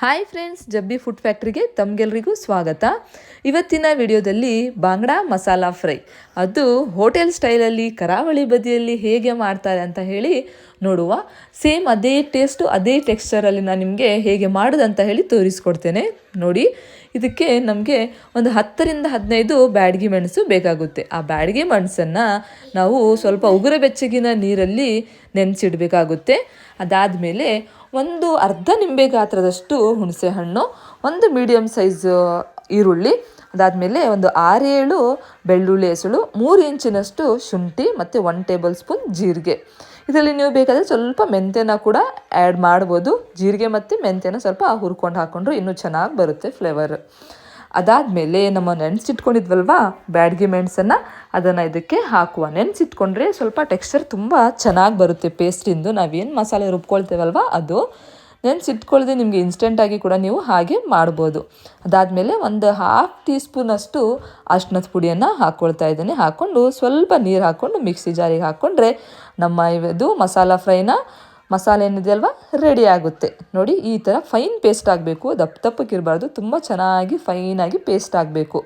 Hi friends ಜಬ್ಬಿ food ಫ್ಯಾಕ್ಟ್ರಿಗೆ ತಮಗೆಲ್ರಿಗೂ ಸ್ವಾಗತ. ಇವತ್ತಿನ ವಿಡಿಯೋದಲ್ಲಿ ಬಾಂಗ್ಡಾ ಮಸಾಲ ಫ್ರೈ. ಅದು ಹೋಟೆಲ್ ಸ್ಟೈಲಲ್ಲಿ ಕರಾವಳಿ ಬದಿಯಲ್ಲಿ ಹೇಗೆ ಮಾಡ್ತಾರೆ ಅಂತ ಹೇಳಿ ನೋಡುವ. ಸೇಮ್ ಅದೇ ಟೇಸ್ಟು ಅದೇ ಟೆಕ್ಸ್ಚರಲ್ಲಿ ನಾನು ನಿಮಗೆ ಹೇಗೆ ಮಾಡೋದಂತ ಹೇಳಿ ತೋರಿಸ್ಕೊಡ್ತೇನೆ. ನೋಡಿ ಇದಕ್ಕೆ ನಮಗೆ ಒಂದು ಹತ್ತರಿಂದ ಹದಿನೈದು ಬ್ಯಾಡಗಿ ಮೆಣಸು ಬೇಕಾಗುತ್ತೆ. ಆ ಬ್ಯಾಡಗಿ ಮೆಣಸನ್ನು ನಾವು ಸ್ವಲ್ಪ ಉಗುರ ಬೆಚ್ಚಗಿನ ನೀರಲ್ಲಿ ನೆನೆಸಿಡಬೇಕಾಗುತ್ತೆ. ಅದಾದಮೇಲೆ ಒಂದು ಅರ್ಧ ನಿಂಬೆ ಗಾತ್ರದಷ್ಟು ಹುಣಸೆಹಣ್ಣು, ಒಂದು ಮೀಡಿಯಮ್ ಸೈಜ್ ಈರುಳ್ಳಿ, ಅದಾದಮೇಲೆ ಒಂದು ಆರೇಳು ಬೆಳ್ಳುಳ್ಳಿ ಹೆಸಳು, ಮೂರು ಇಂಚಿನಷ್ಟು ಶುಂಠಿ ಮತ್ತು ಒನ್ ಟೇಬಲ್ ಸ್ಪೂನ್ ಜೀರಿಗೆ. ಇದರಲ್ಲಿ ನೀವು ಬೇಕಾದರೆ ಸ್ವಲ್ಪ ಮೆಂತ್ಯನ ಕೂಡ ಆ್ಯಡ್ ಮಾಡ್ಬೋದು. ಜೀರಿಗೆ ಮತ್ತು ಮೆಂತ್ಯನ ಸ್ವಲ್ಪ ಹುರ್ಕೊಂಡು ಹಾಕ್ಕೊಂಡ್ರು ಇನ್ನೂ ಚೆನ್ನಾಗಿ ಬರುತ್ತೆ ಫ್ಲೇವರ್ ಅದಾದಮೇಲೆ ನಮ್ಮ ನೆನೆಸಿಟ್ಕೊಂಡಿದ್ವಲ್ವಾ? ಬ್ಯಾಡ್ಗೆ ಮೆಣಸನ್ನು. ಅದನ್ನು ಇದಕ್ಕೆ ಹಾಕುವ. ನೆನೆಸಿಟ್ಕೊಂಡ್ರೆ ಸ್ವಲ್ಪ ಟೆಕ್ಸ್ಚರ್ ತುಂಬ ಚೆನ್ನಾಗಿ ಬರುತ್ತೆ. ಪೇಸ್ಟಿಂದು ನಾವೇನು ಮಸಾಲೆ ರುಬ್ಕೊಳ್ತೇವಲ್ವ? ಅದು. ನೆನೆಸಿಟ್ಕೊಳ್ದೆ ನಿಮಗೆ ಇನ್ಸ್ಟೆಂಟಾಗಿ ಕೂಡ ನೀವು ಹಾಗೆ ಮಾಡ್ಬೋದು. ಅದಾದಮೇಲೆ ಒಂದು ಹಾಫ್ ಟೀ ಸ್ಪೂನಷ್ಟು ಅರ್ಶಿನದ ಪುಡಿಯನ್ನು ಹಾಕ್ಕೊಳ್ತಾ ಇದ್ದೀನಿ. ಹಾಕ್ಕೊಂಡು ಸ್ವಲ್ಪ ನೀರು ಹಾಕ್ಕೊಂಡು ಮಿಕ್ಸಿ ಜಾರಿಗೆ ಹಾಕ್ಕೊಂಡ್ರೆ ನಮ್ಮ ಇದು ಮಸಾಲ ಫ್ರೈನ, ಮಸಾಲೆ ಏನಿದೆ ಅಲ್ವಾ ರೆಡಿ ಆಗುತ್ತೆ. ನೋಡಿ, ಈ ಥರ ಫೈನ್ ಪೇಸ್ಟ್ ಆಗಬೇಕು. ದಪ್ಪ ದಪ್ಪಕ್ಕಿರಬಾರ್ದು ತುಂಬ ಚೆನ್ನಾಗಿ ಫೈನಾಗಿ ಪೇಸ್ಟ್ ಆಗಬೇಕು.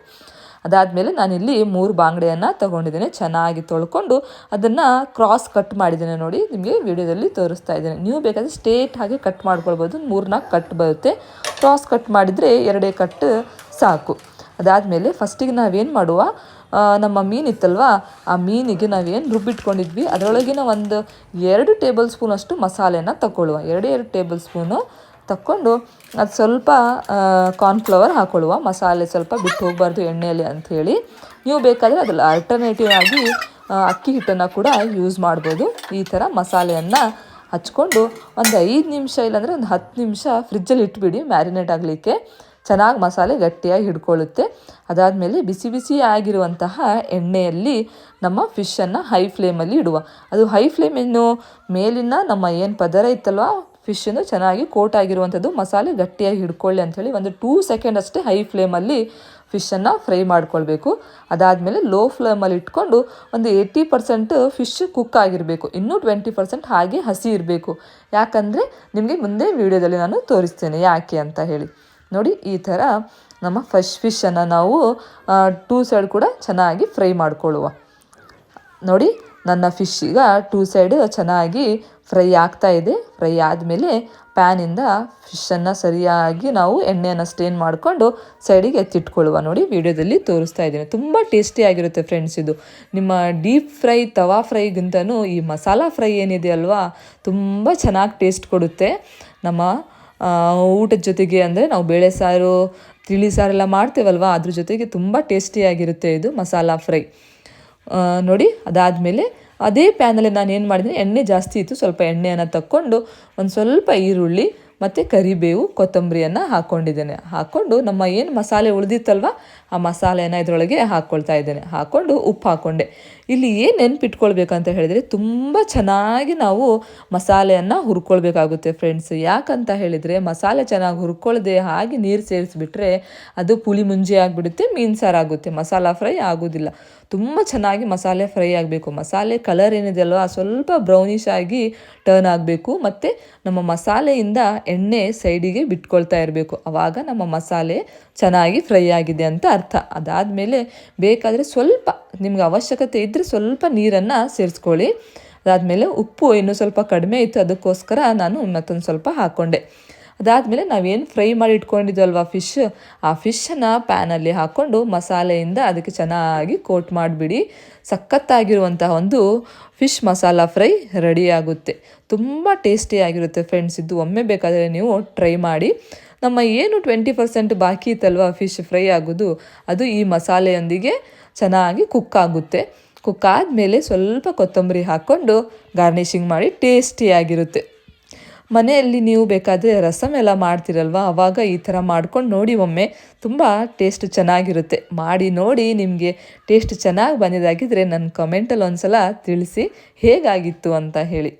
ಅದಾದಮೇಲೆ ನಾನಿಲ್ಲಿ ಮೂರು ಬಾಂಗಡೆಯನ್ನು ತೊಗೊಂಡಿದ್ದೇನೆ. ಚೆನ್ನಾಗಿ ತೊಳ್ಕೊಂಡು ಅದನ್ನು ಕ್ರಾಸ್ ಕಟ್ ಮಾಡಿದ್ದೇನೆ ನೋಡಿ. ನಿಮಗೆ ವಿಡಿಯೋದಲ್ಲಿ ತೋರಿಸ್ತಾ ಇದ್ದೇನೆ. ನೀವು ಬೇಕಾದರೆ ಸ್ಟೇಟ್ ಹಾಗೆ ಕಟ್ ಮಾಡ್ಕೊಳ್ಬೋದು. ಮೂರು ನಾಲ್ಕು ಕಟ್ ಬರುತ್ತೆ. ಕ್ರಾಸ್ ಕಟ್ ಮಾಡಿದರೆ ಎರಡೇ ಕಟ್ ಸಾಕು. ಅದಾದಮೇಲೆ ಫಸ್ಟಿಗೆ ನಾವೇನು ಮಾಡುವ? ನಮ್ಮ ಮೀನಿತ್ತಲ್ವ ಆ ಮೀನಿಗೆ ನಾವೇನು ರುಬ್ಬಿಟ್ಕೊಂಡಿದ್ವಿ. ಅದರೊಳಗಿನ ಒಂದು ಎರಡು ಟೇಬಲ್ ಸ್ಪೂನಷ್ಟು ಮಸಾಲೆನ ತಗೊಳ್ಳುವ. ಎರಡೇ ಎರಡು ಟೇಬಲ್ ಸ್ಪೂನು ತಕ್ಕೊಂಡು ಅದು ಸ್ವಲ್ಪ ಕಾರ್ನ್ಫ್ಲವರ್ ಹಾಕೊಳ್ಳುವ. ಮಸಾಲೆ ಸ್ವಲ್ಪ ಬಿಟ್ಟು ಹೋಗಬಾರ್ದು ಎಣ್ಣೆಯಲ್ಲಿ ಅಂಥೇಳಿ ನೀವು ಬೇಕಾದರೆ ಅದ್ರಲ್ಲಿ ಆಲ್ಟರ್ನೇಟಿವ್ ಆಗಿ ಅಕ್ಕಿ ಹಿಟ್ಟನ್ನು ಕೂಡ ಯೂಸ್ ಮಾಡ್ಬೋದು. ಈ ಥರ ಮಸಾಲೆಯನ್ನು ಹಚ್ಕೊಂಡು ಒಂದು ಐದು ನಿಮಿಷ ಇಲ್ಲಾಂದರೆ ಒಂದು ಹತ್ತು ನಿಮಿಷ ಫ್ರಿಜ್ಜಲ್ಲಿ ಇಟ್ಬಿಡಿ ಮ್ಯಾರಿನೇಟ್ ಆಗಲಿಕ್ಕೆ. ಚೆನ್ನಾಗಿ ಮಸಾಲೆ ಗಟ್ಟಿಯಾಗಿ ಹಿಡ್ಕೊಳ್ಳುತ್ತೆ. ಅದಾದಮೇಲೆ ಬಿಸಿ ಬಿಸಿ ಆಗಿರುವಂತಹ ಎಣ್ಣೆಯಲ್ಲಿ ನಮ್ಮ ಫಿಶನ್ನು ಹೈ ಫ್ಲೇಮಲ್ಲಿ ಇಡುವ. ಅದು ಹೈ ಫ್ಲೇಮ್ ಇನ್ನು ಮೇಲಿನ ನಮ್ಮ ಏನು ಪದರ ಇತ್ತಲ್ವ? ಫಿಶನ್ನು ಚೆನ್ನಾಗಿ ಕೋಟ್ ಆಗಿರುವಂಥದ್ದು, ಮಸಾಲೆ ಗಟ್ಟಿಯಾಗಿ ಹಿಡ್ಕೊಳ್ಳಿ ಅಂಥೇಳಿ ಒಂದು ಟೂ ಸೆಕೆಂಡ್ ಅಷ್ಟೇ ಹೈ ಫ್ಲೇಮಲ್ಲಿ ಫಿಶನ್ನು ಫ್ರೈ ಮಾಡ್ಕೊಳ್ಬೇಕು. ಅದಾದಮೇಲೆ ಲೋ ಫ್ಲೇಮಲ್ಲಿ ಇಟ್ಕೊಂಡು ಒಂದು ಏಯ್ಟಿ ಪರ್ಸೆಂಟ್ ಫಿಶ್ ಕುಕ್ ಆಗಿರಬೇಕು. ಇನ್ನೂ ಟ್ವೆಂಟಿ ಪರ್ಸೆಂಟ್ ಹಾಗೆ ಹಸಿ ಇರಬೇಕು. ಯಾಕಂದರೆ ನಿಮಗೆ ಮುಂದೆ ವೀಡಿಯೋದಲ್ಲಿ ನಾನು ತೋರಿಸ್ತೇನೆ ಯಾಕೆ ಅಂತ ಹೇಳಿ. ನೋಡಿ, ಈ ಥರ ನಮ್ಮ ಫಶ್ ಫಿಶನ್ನು ನಾವು ಟೂ ಸೈಡ್ ಕೂಡ ಚೆನ್ನಾಗಿ ಫ್ರೈ ಮಾಡ್ಕೊಳ್ಳುವ. ನೋಡಿ ನನ್ನ ಫಿಶ್ ಈಗ ಟೂ ಸೈಡ್ ಚೆನ್ನಾಗಿ ಫ್ರೈ ಆಗ್ತಾ ಇದೆ. ಫ್ರೈ ಆದಮೇಲೆ ಪ್ಯಾನಿಂದ ಫಿಶನ್ನು ಸರಿಯಾಗಿ ನಾವು ಎಣ್ಣೆಯನ್ನು ಸ್ಟೇನ್ ಮಾಡಿಕೊಂಡು ಸೈಡಿಗೆ ಎತ್ತಿಟ್ಕೊಳ್ಳುವ ನೋಡಿ ವಿಡಿಯೋದಲ್ಲಿ ತೋರಿಸ್ತಾ ಇದ್ದೀನಿ. ತುಂಬ ಟೇಸ್ಟಿಯಾಗಿರುತ್ತೆ ಫ್ರೆಂಡ್ಸ್ ಇದು. ನಿಮ್ಮ ಡೀಪ್ ಫ್ರೈ, ತವಾ ಫ್ರೈಗಿಂತನೂ ಈ ಮಸಾಲ ಫ್ರೈ ಏನಿದೆ ಅಲ್ವಾ, ತುಂಬ ಚೆನ್ನಾಗಿ ಟೇಸ್ಟ್ ಕೊಡುತ್ತೆ. ನಮ್ಮ ಊಟದ ಜೊತೆಗೆ ಅಂದರೆ ನಾವು ಬೇಳೆ ಸಾರು, ತಿಳಿ ಸಾರೆಲ್ಲ ಮಾಡ್ತೇವಲ್ವ, ಅದ್ರ ಜೊತೆಗೆ ತುಂಬ ಟೇಸ್ಟಿಯಾಗಿರುತ್ತೆ ಇದು ಮಸಾಲ ಫ್ರೈ. ನೋಡಿ, ಅದಾದಮೇಲೆ ಅದೇ ಪ್ಯಾನಲ್ಲಿ ನಾನು ಏನು ಮಾಡಿದ್ದೀನಿ ಎಣ್ಣೆ ಜಾಸ್ತಿ ಇತ್ತು, ಸ್ವಲ್ಪ ಎಣ್ಣೆಯನ್ನು ತಕ್ಕೊಂಡು ಒಂದು ಸ್ವಲ್ಪ ಈರುಳ್ಳಿ ಮತ್ತು ಕರಿಬೇವು, ಕೊತ್ತಂಬರಿಯನ್ನು ಹಾಕ್ಕೊಂಡಿದ್ದೇನೆ ಹಾಕ್ಕೊಂಡು ನಮ್ಮ ಏನು ಮಸಾಲೆ ಉಳಿದಿತ್ತಲ್ವ, ಆ ಮಸಾಲೆಯನ್ನು ಇದರೊಳಗೆ ಹಾಕ್ಕೊಳ್ತಾ ಇದ್ದೇನೆ. ಹಾಕ್ಕೊಂಡು ಉಪ್ಪು ಹಾಕ್ಕೊಂಡೆ ಇಲ್ಲಿ ಏನು ನೆನ್ಪಿಟ್ಕೊಳ್ಬೇಕಂತ ಹೇಳಿದರೆ ತುಂಬ ಚೆನ್ನಾಗಿ ನಾವು ಮಸಾಲೆಯನ್ನು ಹುರ್ಕೊಳ್ಬೇಕಾಗುತ್ತೆ ಫ್ರೆಂಡ್ಸ್ ಯಾಕಂತ ಹೇಳಿದರೆ ಮಸಾಲೆ ಚೆನ್ನಾಗಿ ಹುರ್ಕೊಳ್ಳದೆ ಹಾಗೆ ನೀರು ಸೇರಿಸ್ಬಿಟ್ರೆ ಅದು ಪುಳಿ ಮುಂಜಿ ಆಗಿಬಿಡುತ್ತೆ, ಮೀನು ಸಾರು ಆಗುತ್ತೆ. ಮಸಾಲ ಫ್ರೈ ಆಗೋದಿಲ್ಲ. ತುಂಬ ಚೆನ್ನಾಗಿ ಮಸಾಲೆ ಫ್ರೈ ಆಗಬೇಕು. ಮಸಾಲೆ ಕಲರ್ ಏನಿದೆ ಆ ಸ್ವಲ್ಪ ಬ್ರೌನಿಶ್ ಆಗಿ ಟರ್ನ್ ಆಗಬೇಕು. ಮತ್ತು ನಮ್ಮ ಮಸಾಲೆಯಿಂದ ಎಣ್ಣೆ ಸೈಡಿಗೆ ಬಿಟ್ಕೊಳ್ತಾ ಇರಬೇಕು. ಆವಾಗ ನಮ್ಮ ಮಸಾಲೆ ಚೆನ್ನಾಗಿ ಫ್ರೈ ಆಗಿದೆ ಅಂತ ಅರ್ಥ. ಅದಾದಮೇಲೆ ಬೇಕಾದರೆ ಸ್ವಲ್ಪ ನಿಮ್ಗೆ ಅವಶ್ಯಕತೆ ಇದ್ದರೆ ಸ್ವಲ್ಪ ನೀರನ್ನು ಸೇರಿಸ್ಕೊಳ್ಳಿ. ಅದಾದಮೇಲೆ ಉಪ್ಪು ಇನ್ನೂ ಸ್ವಲ್ಪ ಕಡಿಮೆ ಇತ್ತು, ಅದಕ್ಕೋಸ್ಕರ ನಾನು ಮತ್ತೊಂದು ಸ್ವಲ್ಪ ಹಾಕ್ಕೊಂಡೆ ಅದಾದಮೇಲೆ ನಾವೇನು ಫ್ರೈ ಮಾಡಿ ಇಟ್ಕೊಂಡಿದ್ವಲ್ವ ಫಿಶ್? ಆ ಫಿಶನ್ನು ಪ್ಯಾನಲ್ಲಿ ಹಾಕ್ಕೊಂಡು ಮಸಾಲೆಯಿಂದ ಅದಕ್ಕೆ ಚೆನ್ನಾಗಿ ಕೋಟ್ ಮಾಡಿಬಿಡಿ. ಸಖತ್ತಾಗಿರುವಂತಹ ಒಂದು ಫಿಶ್ ಮಸಾಲ ಫ್ರೈ ರೆಡಿ ಆಗುತ್ತೆ. ತುಂಬ ಟೇಸ್ಟಿಯಾಗಿರುತ್ತೆ ಫ್ರೆಂಡ್ಸ್, ಇದು ಒಮ್ಮೆ ಬೇಕಾದರೆ ನೀವು ಟ್ರೈ ಮಾಡಿ. ನಮ್ಮ ಏನು ಟ್ವೆಂಟಿ ಪರ್ಸೆಂಟ್ ಬಾಕಿ ಇತ್ತಲ್ವ ಫಿಶ್ ಫ್ರೈ ಆಗೋದು? ಅದು ಈ ಮಸಾಲೆಯೊಂದಿಗೆ ಚೆನ್ನಾಗಿ ಕುಕ್ ಆಗುತ್ತೆ ಕುಕ್ ಆದಮೇಲೆ ಸ್ವಲ್ಪ ಕೊತ್ತಂಬರಿ ಹಾಕ್ಕೊಂಡು ಗಾರ್ನಿಷಿಂಗ್ ಮಾಡಿ ಟೇಸ್ಟಿಯಾಗಿರುತ್ತೆ. ಮನೆಯಲ್ಲಿ ನೀವು ಬೇಕಾದರೆ ರಸಮ್ ಎಲ್ಲ ಮಾಡ್ತಿರಲ್ವ? ಅವಾಗ ಈ ಥರ ಮಾಡ್ಕೊಂಡು ನೋಡಿ ಒಮ್ಮೆ. ತುಂಬ ಟೇಸ್ಟ್ ಚೆನ್ನಾಗಿರುತ್ತೆ. ಮಾಡಿ ನೋಡಿ ನಿಮಗೆ ಟೇಸ್ಟ್ ಚೆನ್ನಾಗಿ ಬಂದಿದ್ದಾಗಿದ್ದರೆ ನನ್ನ ಕಮೆಂಟಲ್ಲಿ ಒಂದು ಸಲ ತಿಳಿಸಿ ಹೇಗಾಗಿತ್ತು ಅಂತ ಹೇಳಿ.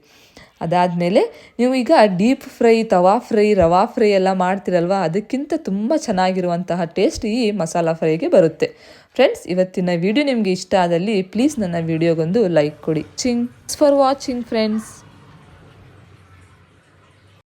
ಅದಾದಮೇಲೆ ನೀವು ಈಗ deep fry, tawa fry, rava fry ಎಲ್ಲ ಮಾಡ್ತಿರಲ್ವ? ಅದಕ್ಕಿಂತ ತುಂಬ ಚೆನ್ನಾಗಿರುವಂತಹ ಟೇಸ್ಟ್ ಈ ಮಸಾಲ ಫ್ರೈಗೆ ಬರುತ್ತೆ. ಫ್ರೆಂಡ್ಸ್ ಇವತ್ತಿನ ವಿಡಿಯೋ ನಿಮಗೆ ಇಷ್ಟ ಆದಲ್ಲಿ ಪ್ಲೀಸ್ ನನ್ನ ವಿಡಿಯೋಗೊಂದು ಲೈಕ್ ಕೊಡಿ. ಚಿಂಗ್ ಫಾರ್ ವಾಚಿಂಗ್ ಫ್ರೆಂಡ್ಸ್